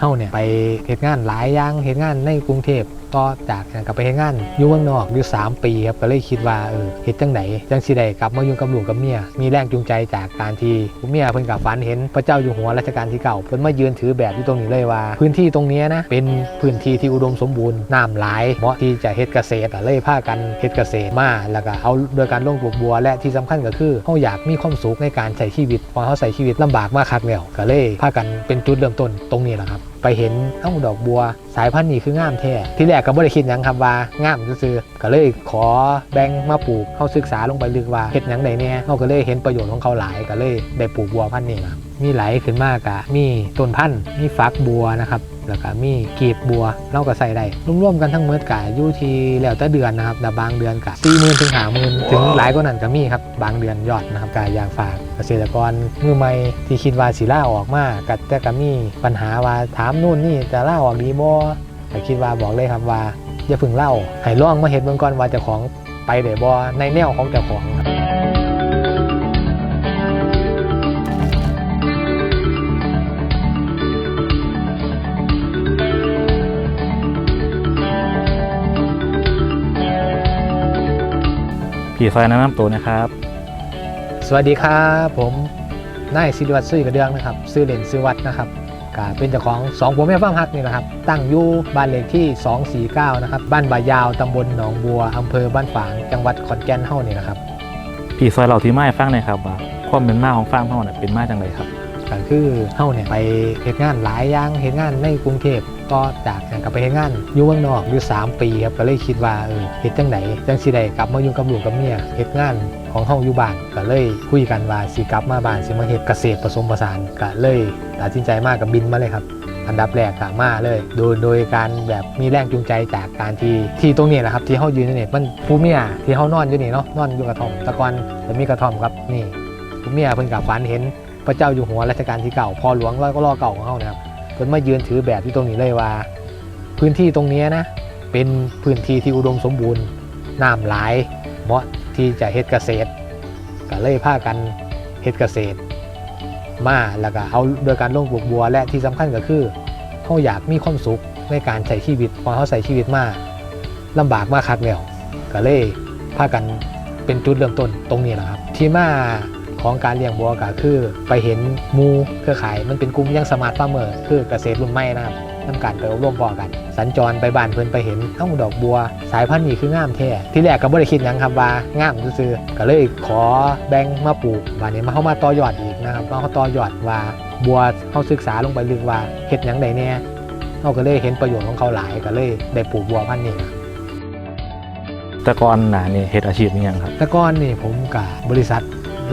เฮาเนี่ยไปเหตุงานหลายอย่างเหตุงานในกรุงเทพต่อจากนั้นก็ไปเฮ็ดงานอยู่เมืองนอกอยู่ 3 ปีครับก็เลยคิดว่าเออเฮ็ดจังไดจังสิได้กลับมาอยู่กับลูกกับเมียมีแรงจูงใจจากการที่เมียเพิ่นก็ฝันเห็นพระเจ้าอยู่หัวรัชกาลที่เก้าเพิ่นมายืนถือแบบอยู่ตรงนี้เลยว่า พื้นที่ตรงนี้นะเป็นพื้นที่ที่อุดมสมบูรณ์น้ำหลายเหมาะที่จะเฮ็ดเกษตรเลยพากันเฮ็ดเกษตรมาแล้วก็เอาโดยการลงปลูกบัว และที่สำคัญก็คือเฮาอยากมีความสุขในการใช้ชีวิตพอเฮาใช้ชีวิตลำบากมากคักแล้วก็เลยพากันเป็นจุดเริ่มต้นตรงนี้แหละครับ ไปเห็นเอ้าดอกบัว สายพันธุ์นี้คืองามแท้ที่แรกก็บ่ได้คิดหยังครับว่างามซื่อๆก็เลยขอแบ่งมาปลูกเข้าศึกษาลงไปลึกว่าเฮ็ดหยังได้แน่เฮาก็เลยเห็นประโยชน์ของเขาหลายก็เลยได้ปลูกบัวพันธุ์นี้ครับมีไหลขึ้นมากะมีต้นพันธุ์มีฟักบัวนะครับ แล้วก็มีกีบบัวเราก็ใส่ได้รวมๆกันทั้งหมดกะอยู่ที่แล้วแต่เดือนนะครับแต่บางเดือนกะ40,000ถึง50,000ถึงหลายกว่านั้นก็มีครับบางเดือนยอดนะครับกะอยากฝากเกษตรกรมือใหม่ที่คิดว่าสิล่าออกมาก็แต่ก็มีปัญหาว่าถามนู่นนี่จะล่าออกดีบ่แต่คิดว่าบอกเลยครับว่าอย่าเพึ่งเล่าให้ล่องมาเห็นเบื้องก่อนว่าเจ้าของไปได้บ่ในแนวของเจ้าของครับ พี่ซอยแนะนำตัวนะครับ สวัสดีครับผมนายศิริวัตรซุยกระเดืองนะครับซื้อเล่นซื้อวัดนะครับก็เป็นเจ้าของสองผัวแม่ฟ้าฮักนี่แหละครับ ตั้งอยู่บ้านเลขที่ 249 นะครับ บ้านบ่ายาวตำบลหนองบัวอำเภอบ้านฝาง จังหวัดขอนแก่นเฮานี่แหละครับ พี่ซอยเราที่ไม้ฟังหน่อยครับว่าความเป็นมาของฟาร์มเฮาเนี่ยเป็นมาจังไรครับ ก็คือเฮาเนี่ยไปเฮ็ดงานหลายอย่างเฮ็ดงานในกรุงเทพต่อจากนั้นก็ไปเฮ็ดงานอยู่เมืองนอกอยู่ 3 ปีครับก็เลยคิดว่าเออเฮ็ดจังไดจังสิได้กลับมาอยู่กับลูกกับเมียเฮ็ดงานของเฮาอยู่บ้านก็เลยคุยกันว่าสิกลับมาบ้านสิมาเฮ็ดเกษตรผสมผสานก็เลยตัดสินใจมากกับบินมาเลยครับอันดับแรกก็มาเลย โดยโดยการแบบมีแรงจูงใจจากการที่ที่ตรงนี้แหละครับ ที่เฮายืนอยู่นี่มันผู้เมียที่เฮานอนอยู่นี่เนาะนอนอยู่กระท่อมตะกอนจะมีกระท่อมครับนี่ผู้เมียเพิ่นกับฝันเห็น พระเจ้าอยู่หัวรัชกาลที่เก่าพอหลวงแล้วก็ล่อเก่าของเขานะครับเพิ่นมายืนถือแบบที่ตรงนี้เลยว่า พื้นที่ตรงนี้นะเป็นพื้นที่ที่อุดมสมบูรณ์น้ำหลาย เหมาะที่จะเฮ็ดเกษตรก็เลยพากันเฮ็ดเกษตร มาแล้วก็เอาโดยการลงปลูกบัวและที่สำคัญก็คือเขาอยากมีความสุขในการใช้ชีวิตพอเขาใช้ชีวิตมาลำบากมากคักแล้วก็เลยพากันเป็นจุดเริ่มต้นตรงนี้แหละครับ ที่มา ของการเลี้ยงบัวก็คือไปเห็นหมูเครือข่ายมันเป็นกลุ่มยังสมาร์ทฟาร์มเมอร์คือเกษตรรุ่นใหม่นะครับนำการไปอบรมพอกัน สัญจรไปบ้านเพิ่นไปเห็นเอ้าดอกบัว สายพันธุ์นี้คืองามแท้ที่แรกก็บ่ได้คิดหยังครับว่างามซื่อๆก็เลยขอแบ่งมาปลูกบานนี้มาเข้ามาต่อยอดอีกนะครับมาเขาต่อยอดว่าบัวเขาศึกษาลงไปลึกว่าเฮ็ดหยังได้แน่เขาก็เลยเห็นประโยชน์ของเขาหลายก็เลยได้ปลูกบัวพันธุ์นี้ครับแต่ก่อนหน้านี่เฮ็ดอาชีพนี้ยังครับแต่ก่อนนี่ผมกับบริษัท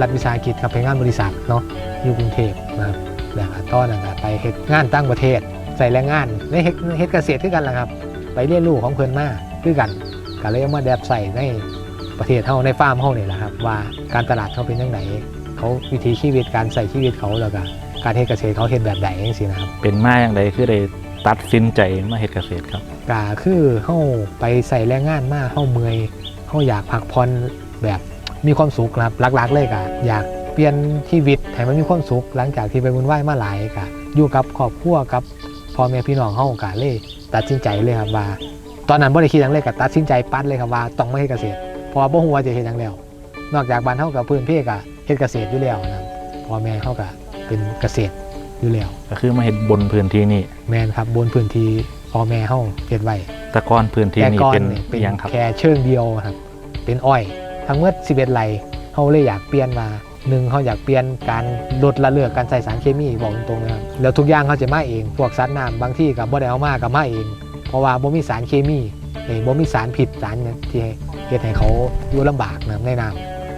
รัฐวิสาหกิจครับไปงานบริษัทเนาะอยู่กรุงเทพนะครับแล้วก็ตอนนั้นก็ไปเฮ็ดงานต่างประเทศ ใส่แรงงานในเฮ็ดเฮ็ดเกษตรคือกันแหละครับ ไปเรียนรู้ของเพิ่นมาคือกันก็เลยเอามาแดบใส่ในประเทศเฮาในฟาร์มเฮานี่แหละครับว่าการตลาดเขาเป็นจังไดเขาวิถีชีวิตการใส่ชีวิตเขาแล้วก็การเฮ็ดเกษตรเขาเฮ็ดแบบใดจังซี่นะครับเป็นมาอย่างไรคือได้ตัดสินใจมาเฮ็ดเกษตรครับก็คือเฮาไปใส่แรงงานมาเฮาเมื่อยเฮาอยากพักผ่อนแบบ มีความสุขครับหลักๆเลยก็อยากเปลี่ยนชีวิตให้มันมีความสุขหลังจากที่ไปวุ่นวายมาหลายก็อยู่กับครอบครัวกับพ่อแม่พี่น้องเฮาก็เลยตัดสินใจเลยครับว่า ตอนนั้นบ่ได้คิดหยังเลยก็ตัดสินใจปัดเลยครับว่าต้องมาเฮ็ดเกษตรเพราะว่าบ่ฮู้ว่าจะเฮ็ดหยังแล้ว นอกจากบ้านเฮากับพื้นเพก็เฮ็ดเกษตรอยู่แล้วนะครับพ่อแม่เฮาก็เป็นเกษตรอยู่แล้วก็คือมาเฮ็ดบนพื้นที่นี่แม่นครับบนพื้นที่พ่อแม่เฮาเฮ็ดไว้แต่ก่อนพื้นที่แต่นี่ก่อนเป็นเนี่ยเป็นอิหยังครับ แค่เชิงเดียวครับ เป็นอ้อย ทั้งเมื่อ11ไร่เขาเลยอยากเปลี่ยนมาหนึ่งเขาอยากเปลี่ยนการลดละเลือกการใส่สารเคมีบอกตรงๆนะครับแล้วทุกอย่างเขาจะมาเองพวกสัตว์น้ำบางที่กับบ่ได้เอามากับมาเอง เพราะว่าบ่มีสารเคมีเอ้บ่มีสารผิดสารเนี่ยที่เฮ็ดให้เขาอยู่ลำบากนะในน้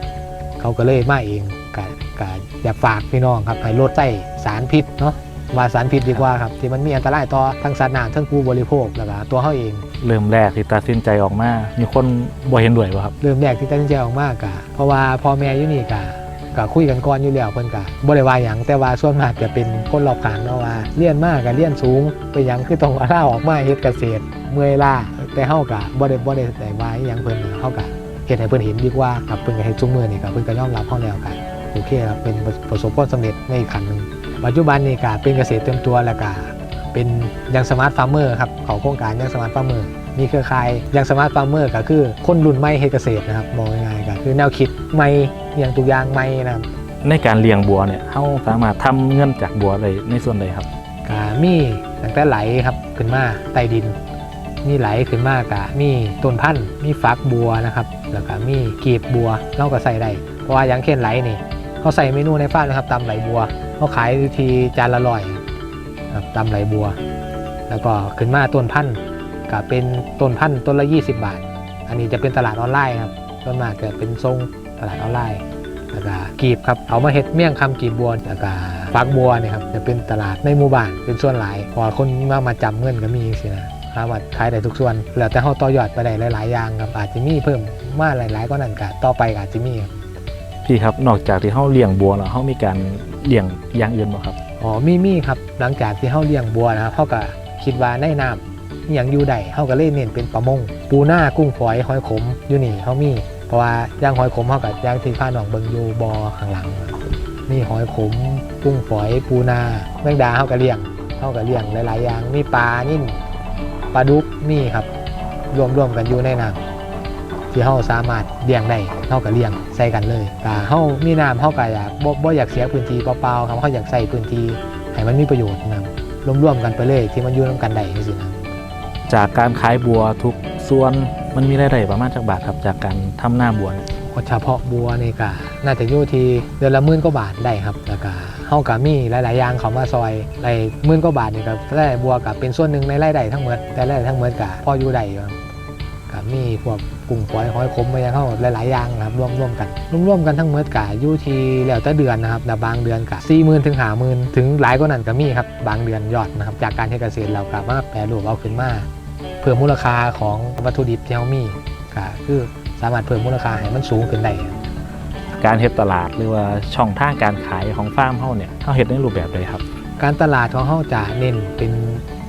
ำเขาก็เลยมาเองกะกะอยากฝากพี่น้องครับให้ลดใส่สารพิษเนาะ ว่าสารพิษดีกว่าครับที่มันมีอันตรายต่อทั้งสัตว์น้ำทั้งผู้บริโภคแล้วก็ตัวเขาเอง เริ่มแรกที่ตัดสินใจออกมา มีคนบ่เห็นด้วยบ่ครับ เริ่มแรกที่ตัดสินใจออกมากกะเพราะว่าพ่อแม่อยู่นี่กะกะคุยกันก่อนอยู่แล้วเพิ่นกะบ่ได้ว่าหยังแต่ว่าส่วนมากจะเป็นคนรอบข้างเนาะว่าเรียนมากกะเรียนสูงไปหยังคือต้องเอาล่าออกมาเฮ็ดเกษตร เมื่อยล้าแต่เฮากะบ่ได้บ่ได้แต่ว่าอิหยังเพิ่นเฮากะเฮ็ดให้เพิ่นเห็นดีกว่าครับเพิ่นก็เฮ็ดซุมื้อนี่ก็เพิ่นก็ยอมรับเฮาแล้วกะโอเคครับเป็นประสบความสำเร็จในอีกขั้นหนึง ปัจจุบันนี่กะเป็นเกษตรเต็มตัวแล้วกะเป็นยังสมาร์ทฟาร์มเมอร์ครับเขาโครงการยังสมาร์ทฟาร์มเมอร์มีเครือข่ายยังสมาร์ทฟาร์มเมอร์ก็คือคนรุ่นใหม่เฮ็ดเกษตรนะครับมองง่ายๆก็คือแนวคิดใหม่อย่างตัวอย่างใหม่นะครับในการเลี้ยงบัวเนี่ยเฮาสามารถทำเงินจากบัวได้ในส่วนใดครับกามีตั้งแต่ไหลครับขึ้นมาใต้ดิน มีไหลขึ้นมากะมีต้นพันธุ์มีฟักบัวนะครับแล้วก็มีกีบบัวเราก็ใส่ได้เพราะว่าอย่างเช่นไหลนี่เขาใส่เมนูในฟ้าร์มนะครับตำไหลบัว เขาขายทีจานละร้อยครับตำไหลบัว แล้วก็ขึ้นมาต้นพันธุ์ก็เป็นต้นพันธุ์ต้นละ 20 บาท อันนี้จะเป็นตลาดออนไลน์ครับต้นมากจะเป็นทรงตลาดออนไลน์แล้วก็กีบครับเอามาเฮ็ดเมี่ยงคำกีบบัวแล้วก็ฟักบัวเนี่ยครับจะเป็นตลาดในหมู่บ้านเป็นส่วนหลายพอคนมามาจำเงินก็มีสินะสามารถขายได้ทุกส่วนแล้วแต่เฮาต่อยอดไปได้หลายๆอย่างครับอาจจะมีเพิ่มมาหลาย ๆก็นั่นก็ต่อไปอาจจะมีครับ พี่ครับนอกจากที่เฮาเลี้ยงบัวแล้วเฮามีการเลี้ยงอย่างอื่นบ่ครับอ๋อมีมีครับหลังจากที่เฮาเลี้ยงบัวนะครับเฮาก็คิดว่าในน้ำอหย่างอยู่ได้เฮาก็เลยเน้นเป็นประมง ปูหน้ากุ้งฝอยหอยขมอยู่นี่เฮามี เพราะว่าย่างหอยขมเฮากับย่างที่พาน้องเบิงอยู่บอข้างหลังมีหอยขมกุ้งฝอย ปูนาแมงดาเฮาก็เลี้ยงเฮาก็เลี้ยงหลายๆอย่างมีปลานิ่นปลาดุกนี่ครับรวมๆกันอยู่ในน้ำ ที่เฮาสามารถเลี้ยงได้เฮาก็เลี้ยงใส่กันเลยแต่เฮามีน้ำเฮาก็อยากบ่บ่อยากเสียพื้นที่เปล่าๆครับเฮาอยากใส่พื้นที่ให้มันมีประโยชน์นะครับรวมๆกันไปเลยที่มันอยู่นํกันได้จังซี่นะจากการขายบัวทุกส่วนมันมีรายได้ประมาณจักบาทครับจากการทำหน้าบัวเนี่ยเฉพาะบัวนี่ก็น่าจะอยู่ที่เดือนละหมื่นกว่าบาทได้ครับแล้วก็เฮาก็มีหลายๆอย่างเขามาซอยในหมื่นกว่าบาทนี่ก็ได้บัวกับเป็นส่วนหนึ่งในรายได้ทั้งหมดแต่รายได้ทั้งหมดก็พออยู่ได้อยู่ครับก็มีพวก กุ้งฝอยหอยขมมาอย่างเฮาหลายๆอย่างนะครับรวมๆกันรวมๆกันทั้งหมดก็อยู่ที่แล้วแต่เดือนนะครับแต่บางเดือนก็40,000ถึง50,000ถึงหลายกว่านั้นก็มีครับบางเดือนยอดนะครับจากการเฮ็ดเกษตรเราก็มาแปรรูปเอาขึ้นมาเพิ่มมูลค่าของวัตถุดิบที่เฮามีก็คือสามารถเพิ่มมูลค่าให้มันสูงขึ้นได้การเฮ็ดตลาดหรือว่าช่องทางการขายของฟาร์มเฮาเนี่ยเฮาเฮ็ดในรูปแบบใดครับ การตลาดของเฮาจะเน้นเป็น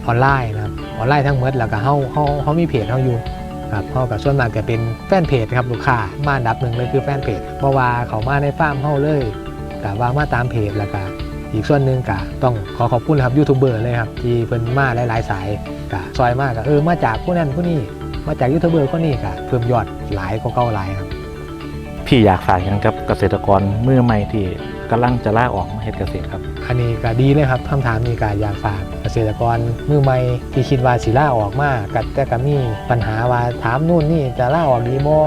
ออนไลน์นะครับออนไลน์ทั้งหมดแล้วก็เฮาเฮาเฮามีเพจเฮาอยู่ ครับเฮากับส่วนมากจะเป็นแฟนเพจครับลูกค้ามาอันดับหนึ่งเลยคือแฟนเพจเพราะว่าเขามาในฟาร์มเฮาเลยก็ว่ามาตามเพจแล้วก็อีกส่วนหนึ่งก็ต้องขอขอบคุณครับยูทูบเบอร์เลยครับที่เพิ่นมาหลายๆสายก็ซอยมากก็เออมาจากผู้นั้นผู้นี้มาจากยูทูบเบอร์คนนี้ก็เพิ่มยอดหลายกว่าเก่าหลายครับ พี่อยากฝากหยังกับเกษตรกรมือใหม่ที่ กำลังจะลาออกมาเฮ็ดเกษตรครับ อันนี้ก็ดีเลยครับคำถามนี้ก็อยากฝากเกษตรกรมือใหม่ที่คิดว่าสิล่าออกมากัดแต่ก็มีปัญหาว่าถามนู่นนี่จะล่าออกดีบ่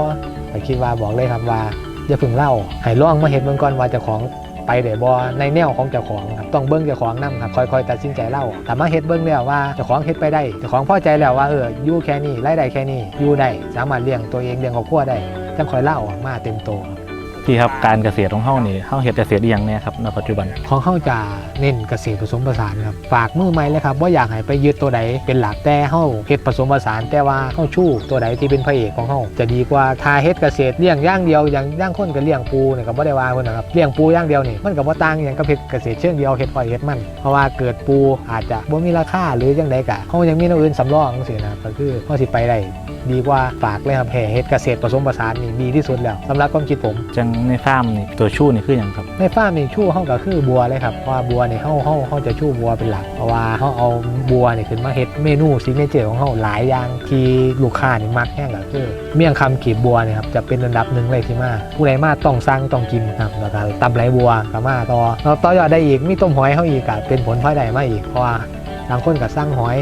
แต่คิดว่าบอกเลยครับว่าอย่าพึ่งเล่าให้ลองมาเห็นเบิ่งก่อนว่าเจ้าของไปได้บ่ในแนวของเจ้าของครับต้องเบิ่งเจ้าของนํครับค่อยๆตัดสินใจเล่าแต่มาเฮ็ดเบิ่งแล้วว่าเจ้าของเฮ็ดไปได้เจ้าของพอใจแล้วว่าเอออยู่แค่นี้รายได้แค่นี้อยู่ได้สามารถเลี้ยงตัวเองเลี้ยงครอบครัวได้จังค่อยเล่าออกมาเต็มโตครับ พี่ครับการเกษตรของเฮานี่เฮาเฮ็ดเกษตรอีหยังแน่ครับณปัจจุบัน ของเขาจะเน้นเกษตรผสมผสานครับฝากมือใหม่เลยครับว่าอยากให้ไปยึดตัวใดเป็นหลักแต่เฮาเฮ็ดผสมผสาน แต่ว่าเฮาชู้ตัวใดที่เป็นพระเอกของเฮาจะดีกว่าถ้าเฮ็ดเกษตรเลี้ยงอย่างเดียวอย่างย่างคนก็เลี้ยงปูเนี่ยก็บ่ได้ว่าเพิ่นนะครับเลี้ยงปูอย่างเดียวนี่มันก็บ่ต่างหยังกับเฮ็ดเกษตรเชิงเดียวเฮ็ดอ้อยเฮ็ดมันเพราะว่าเกิดปูอาจจะบ่มีราคาหรือจังใดก็เฮายังมีแนวอื่นสำรองจังซี่นะก็คือเฮาสิไปได้ดีกว่าฝากเลยครับแห่เฮ็ดเกษตรผสมผสานนี่ดีที่สุดแล้วสำหรับความคิดผม จังในฟาร์มนี่ตัวชู้นี่คือหยังครับ ในฟาร์มนี่ชู่เขาก็คือบัวเลยครับเพราะว่าบัวเนี่ยเขาเขาเขาจะชู่บัวเป็นหลัก เพราะว่าเขาเอาบัวเนี่ยขึ้นมาเฮ็ดเมนูซิกเนเจอร์ของเขาหลายอย่างที่ลูกค้านี่มักแห้งก็คือ เมี่ยงคำกีบบัวเนี่ยครับจะเป็นอันดับหนึ่งเลยที่มา ผู้ใดมาต้องสั่งต้องกินครับแล้วก็ตำไหลบัวก็มาต่อแล้วต่อยอดได้อีกมีต้มหอยเขาอีกก็เป็นผลพลอยได้มาอีกเพราะว่าบางคนก็สั่งหอย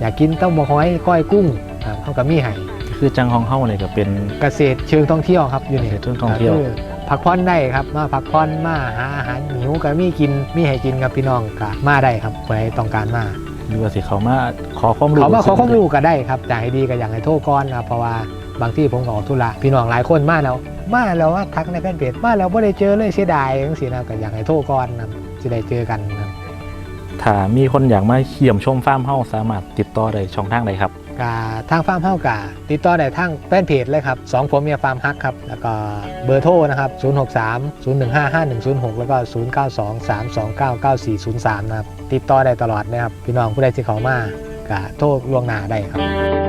อยากกินต้มหอยก้อยกุ้งครับเขาก็มีให้ คือจังของเฮาเนี่ยก็เป็น เกษตรเชิงท่องเที่ยวครับอยู่นี่เกษตรเชิงท่องเที่ยว ก็คือพักผ่อนได้ครับ มาพักผ่อนมาหาอาหารหิวก็มีกินมีให้กินกับพี่น้องก็มาได้ครับใครต้องการมาหรือว่าสิเขามาขอความรู้เขามาขอความรู้ก็ได้ครับจะให้ดีก็อยากให้โทรก่อนครับเพราะว่าบางที่ผมก็ออกธุระพี่น้องหลายคนมาแล้วมาแล้วว่าทักในแฟนเพจมาแล้วไม่ได้เจอเลยเสียดายจังซี่นะก็อยากให้โทรก่อนนะจะได้เจอกันนะถ้ามีคนอยากมาเยี่ยมชมฟาร์มเฮาสามารถติดต่อได้ช่องทางใดครับ กาทางฟาร์มเฮากาติดต่อได้ทางแฟนเพจเลยครับสองผมเมียฟาร์มฮักครับ แล้วก็เบอร์โทรนะครับ 063 015 5106 แล้วก็ 092 329 9403 นะครับ ติดต่อได้ตลอดนะครับ พี่น้องผู้ใดที่เขามากาโทรล่วงหน้าได้ครับ